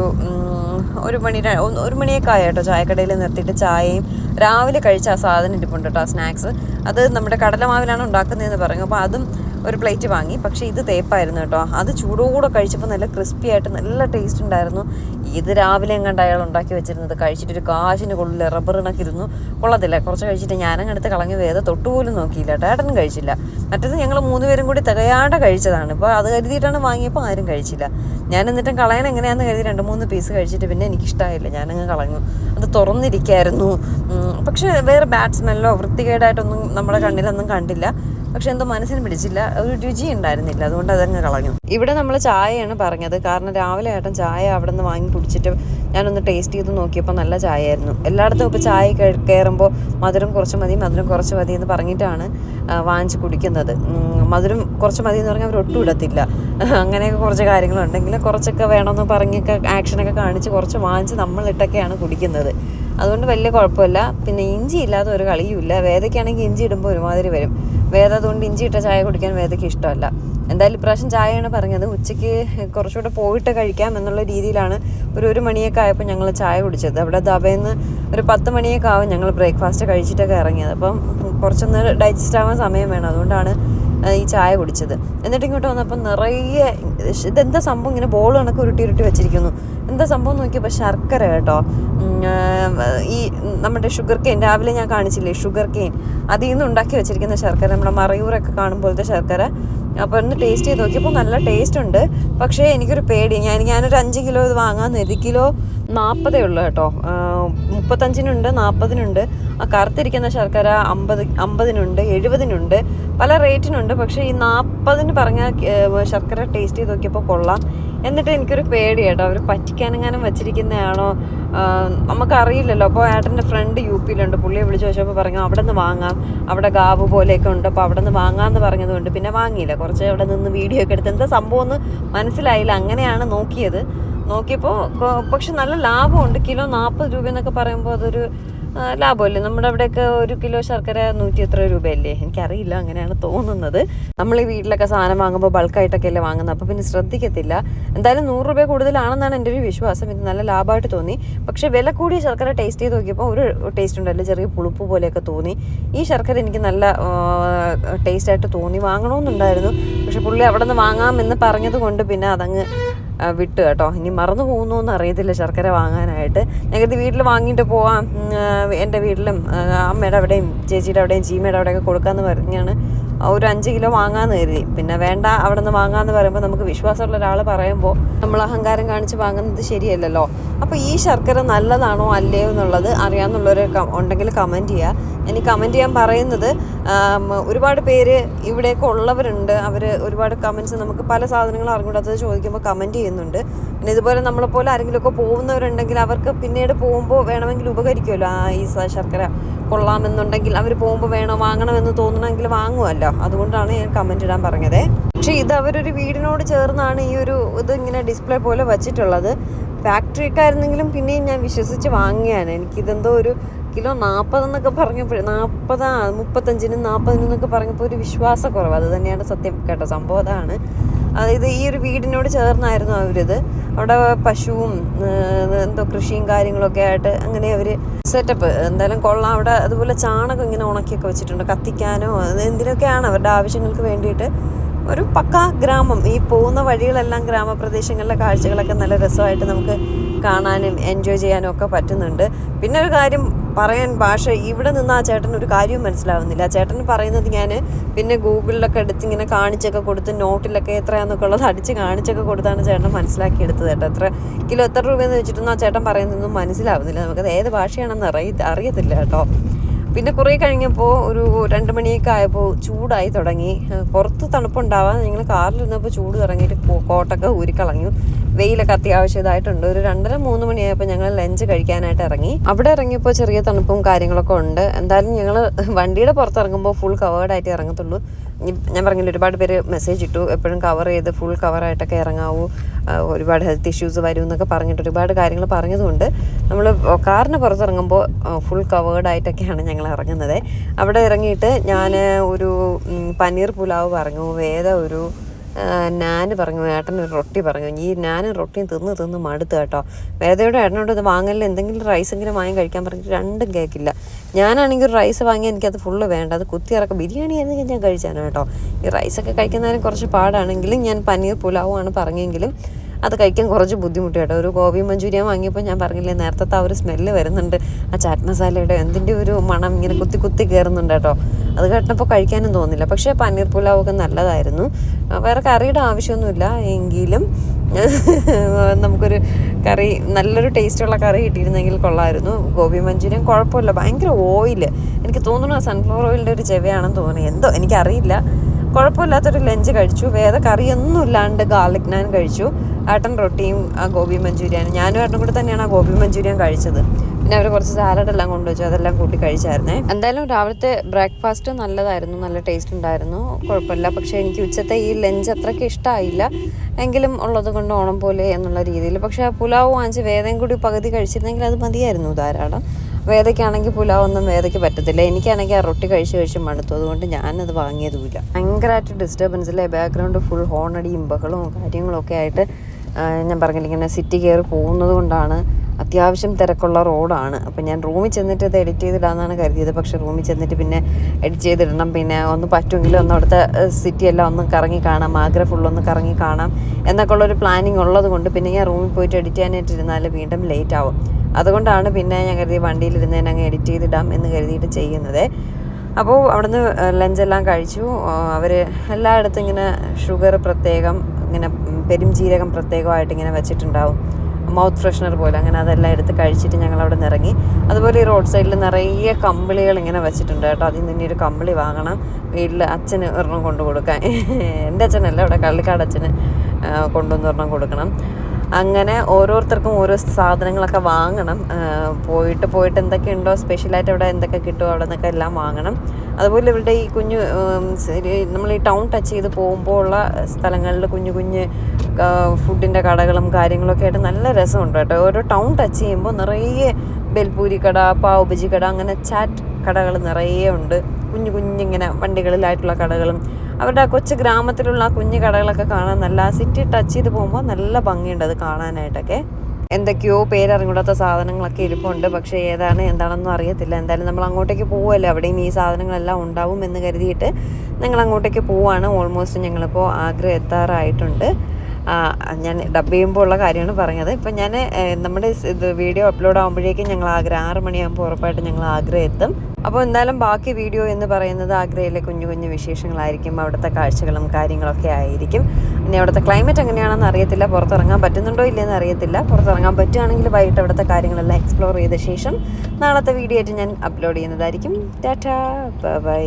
ഒരു മണി ഒരു മണിയൊക്കെ കേട്ടോ ചായക്കടയിൽ നിർത്തിയിട്ട് ചായയും രാവിലെ കഴിച്ച ആ സാധനം ഇരിപ്പുണ്ട് കേട്ടോ ആ സ്നാക്സ്. അത് നമ്മുടെ കടലമാവിലാണ് ഉണ്ടാക്കുന്നതെന്ന് പറഞ്ഞു. അപ്പോൾ അതും ഒരു പ്ലേറ്റ് വാങ്ങി. പക്ഷേ ഇത് തേപ്പായിരുന്നു കേട്ടോ. അത് ചൂടോടെ കഴിച്ചപ്പോൾ നല്ല ക്രിസ്പി ആയിട്ട് നല്ല ടേസ്റ്റ് ഉണ്ടായിരുന്നു. ഇത് രാവിലെ എങ്ങാണ്ട് അയാൾ ഉണ്ടാക്കി വെച്ചിരുന്നത്. കഴിച്ചിട്ട് ഒരു കാശിന് കൊള്ളില്ല റബ്ബർ ഇണക്കിരുന്നു കൊള്ളത്തില്ല. കുറച്ച് കഴിച്ചിട്ട് ഞാനങ്ങടുത്ത് കളഞ്ഞു. വേദ തൊട്ടുപോലും നോക്കിയില്ല ടേട്ടനും കഴിച്ചില്ല. മറ്റത് ഞങ്ങൾ മൂന്നുപേരും കൂടി തികയാണ്ട് കഴിച്ചതാണ്. ഇപ്പോൾ അത് കരുതിയിട്ടാണ് വാങ്ങിയപ്പോൾ ആരും കഴിച്ചില്ല. ഞാൻ എന്നിട്ടും കളയാൻ എങ്ങനെയാണെന്ന് കരുതി രണ്ട് മൂന്ന് പീസ് കഴിച്ചിട്ട് പിന്നെ എനിക്കിഷ്ടമായില്ല ഞാനങ്ങ് കളഞ്ഞു. അത് തുറന്നിരിക്കായിരുന്നു. പക്ഷേ വേറെ ബാഡ് സ്മെല്ലോ വൃത്തികേടായിട്ടൊന്നും നമ്മുടെ കണ്ണിലൊന്നും കണ്ടില്ല. പക്ഷെ എന്തോ മനസ്സിന് പിടിച്ചില്ല. ഒരു രുചി ഉണ്ടായിരുന്നില്ല. അതുകൊണ്ട് അതങ്ങ് കളഞ്ഞു. ഇവിടെ നമ്മൾ ചായയാണ് പറഞ്ഞത്. കാരണം രാവിലെ ഏട്ടൻ ചായ അവിടെ നിന്ന് വാങ്ങി കുടിച്ചിട്ട് ഞാനൊന്ന് ടേസ്റ്റ് ചെയ്ത് നോക്കിയപ്പോൾ നല്ല ചായ ആയിരുന്നു എല്ലായിടത്തും ഇപ്പോൾ ചായ കയറുമ്പോൾ മധുരം കുറച്ച് മതി മധുരം കുറച്ച് മതി എന്ന് പറഞ്ഞിട്ടാണ് വാങ്ങിച്ച് കുടിക്കുന്നത്. മധുരം കുറച്ച് മതി എന്ന് പറഞ്ഞാൽ അവർ ഒട്ടും ഇടത്തില്ല. അങ്ങനെയൊക്കെ കുറച്ച് കാര്യങ്ങളുണ്ടെങ്കിൽ കുറച്ചൊക്കെ വേണമെന്ന് പറഞ്ഞൊക്കെ ആക്ഷനൊക്കെ കാണിച്ച് കുറച്ച് വാങ്ങിച്ച് നമ്മളിട്ടൊക്കെയാണ് കുടിക്കുന്നത്. അതുകൊണ്ട് വലിയ കുഴപ്പമില്ല. പിന്നെ ഇഞ്ചി ഇല്ലാതെ ഒരു കളിയുമില്ല. വേദയ്ക്കാണെങ്കിൽ ഇഞ്ചി ഇടുമ്പോൾ ഒരുമാതിരി വരും. വേദ അതുകൊണ്ട് ഇഞ്ചി ഇട്ട ചായ കുടിക്കാൻ വേദയ്ക്ക് ഇഷ്ടമല്ല. എന്തായാലും ഇപ്രാവശ്യം ചായയാണ് പറഞ്ഞത്. ഉച്ചയ്ക്ക് കുറച്ചുകൂടെ പോയിട്ട് കഴിക്കാം എന്നുള്ള രീതിയിലാണ് ഒരു ഒരു മണിയൊക്കെ ആയപ്പോൾ ഞങ്ങൾ ചായ കുടിച്ചത്. അവിടെ ദബേന്ന് ഒരു പത്ത് മണിയൊക്കെ ആവും ഞങ്ങൾ ബ്രേക്ക്ഫാസ്റ്റ് കഴിച്ചിട്ടൊക്കെ ഇറങ്ങിയത്. അപ്പം കുറച്ചൊന്ന് ഡൈജസ്റ്റ് ആവാൻ സമയം വേണം. അതുകൊണ്ടാണ് ഈ ചായ കുടിച്ചത്. എന്നിട്ട് ഇങ്ങോട്ട് വന്നപ്പോൾ നിറയെ ഇതെന്താ സംഭവം? ഇങ്ങനെ ബോൾ കണക്ക് ഉരുട്ടി ഉരുട്ടി വെച്ചിരിക്കുന്നു. എന്താ സംഭവം നോക്കിയപ്പോൾ ശർക്കര കേട്ടോ. ഈ നമ്മുടെ ഷുഗർ കെയിൻ രാവിലെ ഞാൻ കാണിച്ചില്ലേ ഷുഗർ കെയിൻ അതിൽ നിന്ന് ഉണ്ടാക്കി വെച്ചിരിക്കുന്ന ശർക്കര നമ്മുടെ മറയൂരൊക്കെ കാണുമ്പോഴത്തെ ശർക്കര. അപ്പോൾ ഒന്ന് ടേസ്റ്റ് ചെയ്ത് നോക്കിയപ്പോൾ നല്ല ടേസ്റ്റ് ഉണ്ട്. പക്ഷേ എനിക്കൊരു പേടി. ഞാൻ ഞാനൊരു അഞ്ച് കിലോ ഇത് വാങ്ങാമെന്ന് ഒരു കിലോ നാൽപ്പതേ ഉള്ളൂ കേട്ടോ. മുപ്പത്തഞ്ചിനുണ്ട് നാൽപ്പതിനുണ്ട്. ആ കറുത്തിരിക്കുന്ന ശർക്കര അമ്പത് അമ്പതിനുണ്ട് എഴുപതിനുണ്ട്. പല റേറ്റിനുണ്ട് പക്ഷേ ഈ നാൽപ്പതിന് പറഞ്ഞ ശർക്കര ടേസ്റ്റ് ചെയ്ത് നോക്കിയപ്പോൾ കൊള്ളാം. എന്നിട്ട് എനിക്കൊരു പേടി കേട്ടോ. അവർ പറ്റിക്കാനെങ്ങാനും വെച്ചിരിക്കുന്നതാണോ? നമുക്കറിയില്ലല്ലോ. അപ്പോൾ ഏട്ടന്റെ ഫ്രണ്ട് യു പിയിലുണ്ട്. പുള്ളിയെ വിളിച്ച് ചോദിച്ചപ്പോൾ പറഞ്ഞു അവിടെ നിന്ന് വാങ്ങാം. അവിടെ ഗാവ് പോലെയൊക്കെ ഉണ്ട്. അപ്പോൾ അവിടെ നിന്ന് വാങ്ങാമെന്ന് പറഞ്ഞതുകൊണ്ട് പിന്നെ വാങ്ങിയില്ല. കുറച്ച് അവിടെ നിന്ന് വീഡിയോ ഒക്കെ എടുത്ത്. എന്താ സംഭവം എന്ന് മനസ്സിലായില്ല. അങ്ങനെയാണ് നോക്കിയത്. നോക്കിയപ്പോൾ പക്ഷെ നല്ല ലാഭമുണ്ട്. കിലോ നാൽപ്പത് രൂപ എന്നൊക്കെ പറയുമ്പോൾ അതൊരു ലാഭമല്ലേ? നമ്മുടെ അവിടെയൊക്കെ ഒരു കിലോ ശർക്കര നൂറ്റി എത്ര രൂപയല്ലേ? എനിക്കറിയില്ല അങ്ങനെയാണ് തോന്നുന്നത്. നമ്മൾ ഈ വീട്ടിലൊക്കെ സാധനം വാങ്ങുമ്പോൾ ബൾക്കായിട്ടൊക്കെ അല്ലേ വാങ്ങുന്നത് അപ്പോൾ പിന്നെ ശ്രദ്ധിക്കത്തില്ല. എന്തായാലും നൂറ് രൂപ കൂടുതലാണെന്നാണ് എന്റെ ഒരു വിശ്വാസം. ഇത് നല്ല ലാഭമായിട്ട് തോന്നി. പക്ഷേ വില കൂടിയ ശർക്കര ടേസ്റ്റ് ചെയ്ത് നോക്കിയപ്പോൾ ഒരു ടേസ്റ്റ് ഉണ്ടല്ലോ ചെറിയ പുളിപ്പ് പോലെയൊക്കെ തോന്നി. ഈ ശർക്കര എനിക്ക് നല്ല ടേസ്റ്റായിട്ട് തോന്നി. വാങ്ങണമെന്നുണ്ടായിരുന്നു പക്ഷെ പുള്ളി അവിടെ നിന്ന് വാങ്ങാമെന്ന് പറഞ്ഞത് കൊണ്ട് പിന്നെ അതങ്ങ് വിട്ടു കേട്ടോ. ഇനി മറന്നു പോകുന്നു അറിയത്തില്ല ശർക്കര വാങ്ങാനായിട്ട്. ഞങ്ങൾക്ക് വീട്ടിൽ വാങ്ങിയിട്ട് പോവാം. എന്റെ വീട്ടിലും അമ്മയുടെ അവിടെയും ചേച്ചിയുടെ അവിടെയും ചീമയുടെ അവിടെയൊക്കെ കൊടുക്കാമെന്ന് പറഞ്ഞാണ് ഒരു അഞ്ച് കിലോ വാങ്ങാമെന്ന് കരുതി. പിന്നെ വേണ്ട അവിടെ നിന്ന് വാങ്ങാമെന്ന് പറയുമ്പോൾ നമുക്ക് വിശ്വാസമുള്ള ഒരാൾ പറയുമ്പോൾ നമ്മൾ അഹങ്കാരം കാണിച്ച് വാങ്ങുന്നത് ശരിയല്ലല്ലോ. അപ്പോൾ ഈ ശർക്കര നല്ലതാണോ അല്ലയോ എന്നുള്ളത് അറിയാമെന്നുള്ളവർ ഉണ്ടെങ്കിൽ കമന്റ് ചെയ്യുക ഇനി കമന്റ് ചെയ്യാൻ പറയുന്നത് ഒരുപാട് പേര് ഇവിടെയൊക്കെ ഉള്ളവരുണ്ട്. അവർ ഒരുപാട് കമന്റ്സ് നമുക്ക് പല സാധനങ്ങളും അറിഞ്ഞൂടാത്തത് ചോദിക്കുമ്പോൾ കമന്റ് ചെയ്യുന്നുണ്ട്. പിന്നെ ഇതുപോലെ നമ്മളെപ്പോലെ ആരെങ്കിലുമൊക്കെ പോകുന്നവരുണ്ടെങ്കിൽ അവർക്ക് പിന്നീട് പോകുമ്പോൾ വേണമെങ്കിൽ ഉപകരിക്കുമല്ലോ. ആ ഈ ശർക്കര. കൊള്ളാമെന്നുണ്ടെങ്കിൽ അവർ പോകുമ്പോൾ വേണോ വാങ്ങണമെന്ന് തോന്നണമെങ്കിൽ വാങ്ങുമല്ലോ അതുകൊണ്ടാണ് ഞാൻ കമന്റ് ഇടാൻ പറഞ്ഞത്. പക്ഷേ ഇത് അവരൊരു വീടിനോട് ചേർന്നാണ് ഈ ഒരു ഇത് ഇങ്ങനെ ഡിസ്പ്ലേ പോലെ വച്ചിട്ടുള്ളത്. ഫാക്ടറിക്കായിരുന്നെങ്കിലും പിന്നെയും ഞാൻ വിശ്വസിച്ച് വാങ്ങിയാണ്. എനിക്കിതെന്തോ ഒരു കിലോ നാൽപ്പതെന്നൊക്കെ പറഞ്ഞപ്പോൾ നാൽപ്പതാ മുപ്പത്തഞ്ചിനും നാൽപ്പതിനും എന്നൊക്കെ പറഞ്ഞപ്പോൾ ഒരു വിശ്വാസക്കുറവ്. അത് തന്നെയാണ് സത്യം. കേട്ടോ സംഭവം അതാണ്. അതായത് ഈ ഒരു വീടിനോട് ചേർന്നായിരുന്നു അവരിത്. അവിടെ പശുവും എന്തോ കൃഷിയും കാര്യങ്ങളൊക്കെ ആയിട്ട് അങ്ങനെ അവർ സെറ്റപ്പ് എന്തായാലും കൊള്ളാം. അവിടെ അതുപോലെ ചാണകം ഇങ്ങനെ ഉണക്കിയൊക്കെ വെച്ചിട്ടുണ്ട്. കത്തിക്കാനോ എന്തിനൊക്കെയാണ് അവരുടെ ആവശ്യങ്ങൾക്ക് വേണ്ടിയിട്ട്. ഒരു പക്കാ ഗ്രാമം. ഈ പോകുന്ന വഴികളെല്ലാം ഗ്രാമപ്രദേശങ്ങളിലെ കാഴ്ചകളൊക്കെ നല്ല രസമായിട്ട് നമുക്ക് കാണാനും എൻജോയ് ചെയ്യാനും ഒക്കെ പറ്റുന്നുണ്ട്. പിന്നെ ഒരു കാര്യം പറയാൻ ഭാഷ ഇവിടെ നിന്ന് ആ ചേട്ടൻ ഒരു കാര്യവും മനസ്സിലാവുന്നില്ല. ചേട്ടൻ പറയുന്നത് ഞാൻ പിന്നെ ഗൂഗിളിലൊക്കെ എടുത്ത് ഇങ്ങനെ കാണിച്ചൊക്കെ കൊടുത്ത് നോട്ടിലൊക്കെ എത്രയാന്നൊക്കെ ഉള്ളത് അടിച്ച് കാണിച്ചൊക്കെ കൊടുത്താണ് ചേട്ടൻ മനസ്സിലാക്കി എടുത്തത് കേട്ടോ. എത്ര കിലോ എത്ര രൂപയെന്ന് വെച്ചിട്ടൊന്നും ആ ചേട്ടൻ പറയുന്നതൊന്നും മനസ്സിലാവുന്നില്ല. നമുക്കത് ഏത് ഭാഷയാണെന്ന് അറിയ അറിയത്തില്ല കേട്ടോ. പിന്നെ കുറേ കഴിഞ്ഞപ്പോൾ ഒരു രണ്ട് മണിയൊക്കെ ആയപ്പോൾ ചൂടായി തുടങ്ങി. പുറത്ത് തണുപ്പുണ്ടാവാൻ ഞങ്ങൾ കാറിലിരുന്നപ്പോൾ ചൂട് തുടങ്ങിയിട്ട് കോട്ടൊക്കെ ഊരിക്കളഞ്ഞു. വെയിലൊക്കെ അത്യാവശ്യം ഇതായിട്ടുണ്ട് ഒരു രണ്ടര മൂന്ന് മണിയായപ്പോൾ ഞങ്ങൾ ലഞ്ച് കഴിക്കാനായിട്ട് ഇറങ്ങി. അവിടെ ഇറങ്ങിയപ്പോൾ ചെറിയ തണുപ്പും കാര്യങ്ങളൊക്കെ ഉണ്ട്. എന്തായാലും ഞങ്ങൾ വണ്ടിയുടെ പുറത്ത് ഇറങ്ങുമ്പോൾ ഫുൾ കവേർഡായിട്ട് ഇറങ്ങത്തുള്ളൂ. ഞാൻ പറഞ്ഞില്ല ഒരുപാട് പേര് മെസ്സേജ് ഇട്ടു. എപ്പോഴും കവർ ചെയ്ത് ഫുൾ കവറായിട്ടൊക്കെ ഇറങ്ങാവൂ. ഒരുപാട് ഹെൽത്ത് ഇഷ്യൂസ് വരും എന്നൊക്കെ പറഞ്ഞിട്ട് ഒരുപാട് കാര്യങ്ങൾ പറഞ്ഞതുകൊണ്ട് നമ്മൾ കാറിന് പുറത്തിറങ്ങുമ്പോൾ ഫുൾ കവേർഡായിട്ടൊക്കെയാണ് ഞങ്ങൾ ഇറങ്ങുന്നത്. അവിടെ ഇറങ്ങിയിട്ട് ഞാൻ ഒരു പനീർ പുലാവ് പറഞ്ഞു. വേദ ഒരു ഞാൻ പറഞ്ഞു ഏട്ടൻ ഒരു റൊട്ടി പറഞ്ഞു. ഈ ഞാനും റൊട്ടിയും തിന്ന് തിന്ന് മടുത്ത് കേട്ടോ. വേദയുടെ ഏട്ടനോട് ഇത് വാങ്ങലിൽ എന്തെങ്കിലും റൈസ് എങ്കിലും വാങ്ങി കഴിക്കാൻ പറഞ്ഞിട്ട് രണ്ടും കേൾക്കില്ല ഞാനാണെങ്കിൽ ഒരു റൈസ് വാങ്ങി എനിക്കത് ഫുള്ള് വേണ്ട. അത് കുത്തി ഇറക്കും. ബിരിയാണി ആയിരുന്നെങ്കിൽ ഞാൻ കഴിച്ചാണ് കേട്ടോ. ഈ റൈസൊക്കെ കഴിക്കുന്നതിന് കുറച്ച് പാടാണെങ്കിലും ഞാൻ പനീർ പുലാവുമാണ് പറഞ്ഞെങ്കിലും അത് കഴിക്കാൻ കുറച്ച് ബുദ്ധിമുട്ട് കേട്ടോ. ഒരു ഗോബി മഞ്ചൂരിയൻ വാങ്ങിയപ്പോൾ ഞാൻ പറഞ്ഞില്ലേ നേരത്തെ ആ ഒരു സ്മെല്ല് വരുന്നുണ്ട്. ആ ചാറ്റ് മസാലയുടെ എന്തിന്റെ ഒരു മണം ഇങ്ങനെ കുത്തി കുത്തി കയറുന്നുണ്ട് കേട്ടോ. അത് കേട്ടപ്പോൾ കഴിക്കാനും തോന്നില്ല. പക്ഷേ പനീർ പുലാവൊക്കെ നല്ലതായിരുന്നു. വേറെ കറിയുടെ ആവശ്യമൊന്നുമില്ല. എങ്കിലും നമുക്കൊരു കറി നല്ലൊരു ടേസ്റ്റുള്ള കറി കിട്ടിയിരുന്നെങ്കിൽ കൊള്ളായിരുന്നു. ഗോബി മഞ്ചൂരിയൻ കുഴപ്പമില്ല. ഭയങ്കര ഓയിൽ എനിക്ക് തോന്നുന്നു സൺഫ്ലവർ ഓയിലിന്റെ ഒരു ചെവയാണെന്ന് തോന്നി എന്തോ എനിക്കറിയില്ല. കുഴപ്പമില്ലാത്തൊരു ലഞ്ച് കഴിച്ചു. വേറെ കറിയൊന്നും ഇല്ലാണ്ട് ഗാർലിക് നാൻ കഴിച്ചു. ഏട്ടൻ റൊട്ടിയും ആ ഗോപി മഞ്ചൂരിയാനും ഞാനും ഏട്ടനും കൂടെ തന്നെയാണ് ആ ഗോപി മഞ്ചൂരിയൻ കഴിച്ചത്. പിന്നെ അവർ കുറച്ച് സാലഡ് എല്ലാം കൊണ്ടുവച്ചു അതെല്ലാം കൂട്ടി കഴിച്ചായിരുന്നേ. എന്തായാലും രാവിലത്തെ ബ്രേക്ക്ഫാസ്റ്റ് നല്ലതായിരുന്നു നല്ല ടേസ്റ്റ് ഉണ്ടായിരുന്നു. കുഴപ്പമില്ല. പക്ഷേ എനിക്ക് ഉച്ചത്തെ ഈ ലഞ്ച് അത്രയ്ക്ക് ഇഷ്ടമായില്ല എങ്കിലും ഉള്ളത് കൊണ്ട് ഓണം പോലെ എന്നുള്ള രീതിയിൽ. പക്ഷേ ആ പുലാവ് വാങ്ങിച്ച് വേദം കൂടി പകുതി കഴിച്ചിരുന്നെങ്കിൽ അത് മതിയായിരുന്നു ധാരാളം. വേദയ്ക്കാണെങ്കിൽ പുലാവ് ഒന്നും വേദയ്ക്ക് പറ്റത്തില്ല. എനിക്കാണെങ്കിൽ ആ റൊട്ടി കഴിച്ച് കഴിച്ച് മടുത്തു. അതുകൊണ്ട് ഞാനത് വാങ്ങിയതുമില്ല. ഭയങ്കരമായിട്ട് ഡിസ്റ്റർബൻസിലെ ബാക്ക്ഗ്രൗണ്ട് ഫുൾ ഹോണടിയും ബഹളവും കാര്യങ്ങളൊക്കെ ആയിട്ട് ഞാൻ പറഞ്ഞില്ല ഇങ്ങനെ സിറ്റി കയറി പോകുന്നത് കൊണ്ടാണ് അത്യാവശ്യം തിരക്കുള്ള റോഡാണ്. അപ്പം ഞാൻ റൂമിൽ ചെന്നിട്ട് ഇത് എഡിറ്റ് ചെയ്തിടാന്നാണ് കരുതിയത്. പക്ഷേ റൂമിൽ ചെന്നിട്ട് പിന്നെ എഡിറ്റ് ചെയ്തിടണം. പിന്നെ ഒന്ന് പറ്റുമെങ്കിൽ ഒന്ന് അവിടുത്തെ സിറ്റി എല്ലാം ഒന്ന് കറങ്ങി കാണാം. ആഗ്ര ഫുള്ളൊന്ന് കറങ്ങി കാണാം. എന്നൊക്കെ ഉള്ളൊരു പ്ലാനിങ് ഉള്ളത് കൊണ്ട് പിന്നെ ഞാൻ റൂമിൽ പോയിട്ട് എഡിറ്റ് ചെയ്യാനായിട്ടിരുന്നാൽ വീണ്ടും ലേറ്റ് ആവും. അതുകൊണ്ടാണ് പിന്നെ ഞാൻ കരുതി വണ്ടിയിൽ അങ്ങ് എഡിറ്റ് ചെയ്തിടാം എന്ന് കരുതിയിട്ട് ചെയ്യുന്നത്. അപ്പോൾ അവിടുന്ന് ലഞ്ചെല്ലാം കഴിച്ചു. അവർ എല്ലായിടത്തും ഇങ്ങനെ ഷുഗർ പ്രത്യേകം ഇങ്ങനെ പെരും പെരുംജീരകം പ്രത്യേകമായിട്ട് ഇങ്ങനെ വെച്ചിട്ടുണ്ടാവും. മൗത്ത് ഫ്രഷ്നർ പോലെ. അങ്ങനെ അതെല്ലാം എടുത്ത് കഴിച്ചിട്ട് ഞങ്ങൾ അവിടെ നിന്ന് ഇറങ്ങി അതുപോലെ ഈ റോഡ് സൈഡിൽ നിറയെ കമ്പിളികൾ ഇങ്ങനെ വെച്ചിട്ടുണ്ട് കേട്ടോ. അതിൽ നിന്ന് ഒരു കമ്പിളി വാങ്ങണം. വീട്ടിൽ അച്ഛന് ഒരെണ്ണം കൊണ്ടു കൊടുക്കാൻ. എന്റെ അച്ഛനല്ല ഇവിടെ കള്ളിക്കാട് അച്ഛന് കൊണ്ടുവന്ന് ഒരെണ്ണം കൊടുക്കണം. അങ്ങനെ ഓരോരുത്തർക്കും ഓരോ സാധനങ്ങളൊക്കെ വാങ്ങണം. പോയിട്ട് പോയിട്ട് എന്തൊക്കെ ഉണ്ടോ സ്പെഷ്യലായിട്ട് ഇവിടെ എന്തൊക്കെ കിട്ടുമോ അവിടെ നിന്നൊക്കെ എല്ലാം വാങ്ങണം. അതുപോലെ ഇവരുടെ ഈ കുഞ്ഞു നമ്മൾ ഈ ടൗൺ ടച്ച് ചെയ്ത് പോകുമ്പോൾ ഉള്ള സ്ഥലങ്ങളിൽ കുഞ്ഞു കുഞ്ഞ് ഫുഡിന്റെ കടകളും കാര്യങ്ങളൊക്കെ ആയിട്ട് നല്ല രസമുണ്ട് കേട്ടോ. ഓരോ ടൗൺ ടച്ച് ചെയ്യുമ്പോൾ നിറയെ ബെൽപൂരി കട പാവ് ബജി കട അങ്ങനെ ചാറ്റ് കടകൾ നിറയെ ഉണ്ട്. കുഞ്ഞു കുഞ്ഞിങ്ങനെ വണ്ടികളിലായിട്ടുള്ള കടകളും. അവരുടെ ആ കൊച്ചു ഗ്രാമത്തിലുള്ള ആ കുഞ്ഞു കടകളൊക്കെ കാണാൻ നല്ല സിറ്റി ടച്ച് ചെയ്ത് പോകുമ്പോൾ നല്ല ഭംഗിയുണ്ട് അത് കാണാനായിട്ടൊക്കെ. എന്തൊക്കെയോ പേരറിഞ്ഞൂടാത്ത സാധനങ്ങളൊക്കെ ഇരിപ്പുണ്ട്. പക്ഷേ ഏതാണ് എന്താണെന്നും അറിയത്തില്ല. എന്തായാലും നമ്മൾ അങ്ങോട്ടേക്ക് പോവുമല്ലോ. അവിടെയും ഈ സാധനങ്ങളെല്ലാം ഉണ്ടാവും എന്ന് കരുതിയിട്ട് ഞങ്ങൾ അങ്ങോട്ടേക്ക് പോവാണ്. ഓൾമോസ്റ്റ് ഞങ്ങളിപ്പോൾ ആഗ്രഹം എത്താറായിട്ടുണ്ട്. ഞാൻ ഡബ് ചെയ്യുമ്പോൾ ഉള്ള കാര്യമാണ് പറഞ്ഞത്. ഇപ്പം ഞാൻ നമ്മുടെ ഇത് വീഡിയോ അപ്ലോഡ് ആകുമ്പോഴേക്കും ഞങ്ങൾ ആഗ്ര ആറ് മണിയാകുമ്പോൾ ഉറപ്പായിട്ട് ഞങ്ങൾ ആഗ്ര എത്തും. അപ്പോൾ എന്തായാലും ബാക്കി വീഡിയോ എന്ന് പറയുന്നത് ആഗ്രയിലെ കുഞ്ഞു കുഞ്ഞു വിശേഷങ്ങളായിരിക്കും. അവിടുത്തെ കാഴ്ചകളും കാര്യങ്ങളൊക്കെ ആയിരിക്കും. പിന്നെ അവിടുത്തെ ക്ലൈമറ്റ് എങ്ങനെയാണെന്ന് അറിയത്തില്ല. പുറത്തിറങ്ങാൻ പറ്റുന്നുണ്ടോ ഇല്ലയെന്ന് അറിയത്തില്ല. പുറത്തിറങ്ങാൻ പറ്റുകയാണെങ്കിൽ വൈകിട്ട് അവിടുത്തെ കാര്യങ്ങളെല്ലാം എക്സ്പ്ലോർ ചെയ്ത ശേഷം നാളത്തെ വീഡിയോ ആയിട്ട് ഞാൻ അപ്ലോഡ് ചെയ്യുന്നതായിരിക്കും. ടാറ്റാ. ബൈ